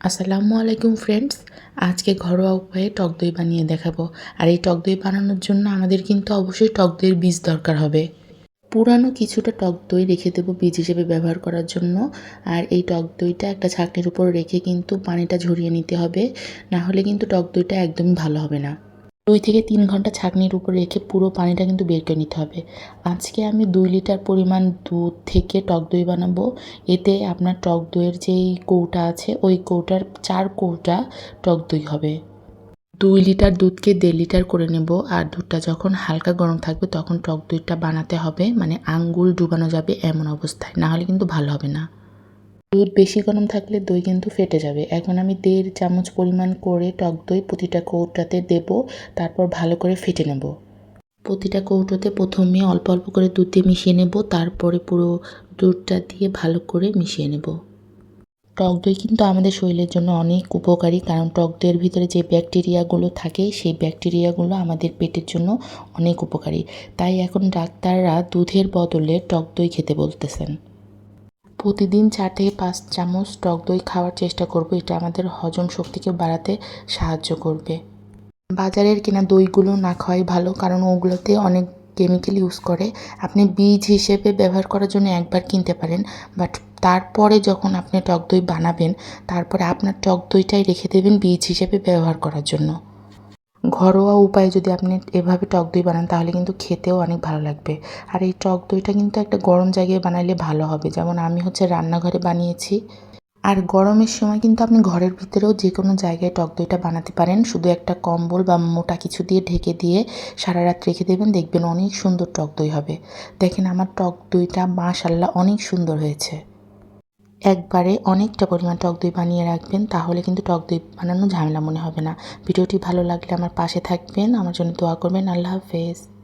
আসসালামু আলাইকুম ফ্রেন্ডস আজকে ঘরোয়া উপায়ে টক দই বানিয়ে দেখাবো। আর এই টক দই বানানোর জন্য আমাদের কিন্তু অবশ্যই টক দইয়ের বীজ দরকার হবে। পুরানো কিছুটা টক দই রেখে দেবো বীজ হিসেবে ব্যবহার করার জন্য। আর এই টক দইটা একটা ছাকনির উপর রেখে কিন্তু পানিটা ঝরিয়ে নিতে হবে। না হলে কিন্তু টক দইটা একদমই ভালো হবে না। দুই থেকে তিন ঘণ্টা ছাঁকনির উপর রেখে পুরো পানিটা কিন্তু বের করে নিতে হবে। আজকে আমি দুই লিটার পরিমাণ দুধ থেকে টক দই বানাবো। এতে আপনার টক দইয়ের যেই কৌটা আছে, ওই কৌটার চার কৌটা টক দই হবে। দুই লিটার দুধকে দেড় লিটার করে নেব। আর দুধটা যখন হালকা গরম থাকবে, তখন টক দইটা বানাতে হবে। মানে আঙ্গুল ডুবানো যাবে এমন অবস্থায়। না হলে কিন্তু ভালো হবে না। দুধ বেশি গরম থাকলে দই কিন্তু ফেটে যাবে। এখন আমি দেড় চামচ পরিমাণ করে টক দই প্রতিটা কৌটাতে দেব, তারপর ভালো করে ফেটে নেব। প্রতিটা কৌটোতে প্রথমে অল্প অল্প করে দুধ দিয়ে মিশিয়ে নেব, তারপরে পুরো দুধটা দিয়ে ভালো করে মিশিয়ে নেব। টক দই কিন্তু আমাদের শরীরের জন্য অনেক উপকারী, কারণ টক দইয়ের ভিতরে যে ব্যাকটেরিয়াগুলো থাকে, সেই ব্যাকটেরিয়াগুলো আমাদের পেটের জন্য অনেক উপকারী। তাই এখন ডাক্তাররা দুধের বদলে টক দই খেতে বলতেছেন। প্রতিদিন চার থেকে পাঁচ চামচ টক দই খাওয়ার চেষ্টা করব। এটা আমাদের হজম শক্তিকে বাড়াতে সাহায্য করবে। বাজারের কেনা দইগুলো না খাওয়াই ভালো, কারণ ওগুলোতে অনেক কেমিক্যাল ইউজ করে। আপনি বীজ হিসেবে ব্যবহার করার জন্য একবার কিনতে পারেন বাট তারপরে যখন আপনি টক দই বানাবেন, তারপরে আপনার টক দইটাই রেখে দেবেন বীজ হিসেবে ব্যবহার করার জন্য। ঘরোয়া উপায়ে যদি আপনি এভাবে টক দই বানান, তাহলে কিন্তু খেতেও অনেক ভালো লাগবে। আর এই টক দইটা কিন্তু একটা গরম জায়গায় বানাইলে ভালো হবে। যেমন আমি হচ্ছে রান্নাঘরে বানিয়েছি। আর গরমের সময় কিন্তু আপনি ঘরের ভিতরেও যে কোনো জায়গায় টক দইটা বানাতে পারেন। শুধু একটা কম্বল বা মোটা কিছু দিয়ে ঢেকে দিয়ে সারা রাত রেখে দেবেন, দেখবেন অনেক সুন্দর টক দই হবে। দেখেন আমার টক দইটা মাশাল্লাহ অনেক সুন্দর হয়েছে। একবারে অনেকটা পরিমাণ টক দই বানিয়ে রাখবেন, তাহলে কিন্তু টক দই বানানো ঝামেলা মনে হবে না। ভিডিওটি ভালো লাগলে আমার পাশে থাকবেন। আমার জন্য দোয়া করবেন। আল্লাহ হাফেজ।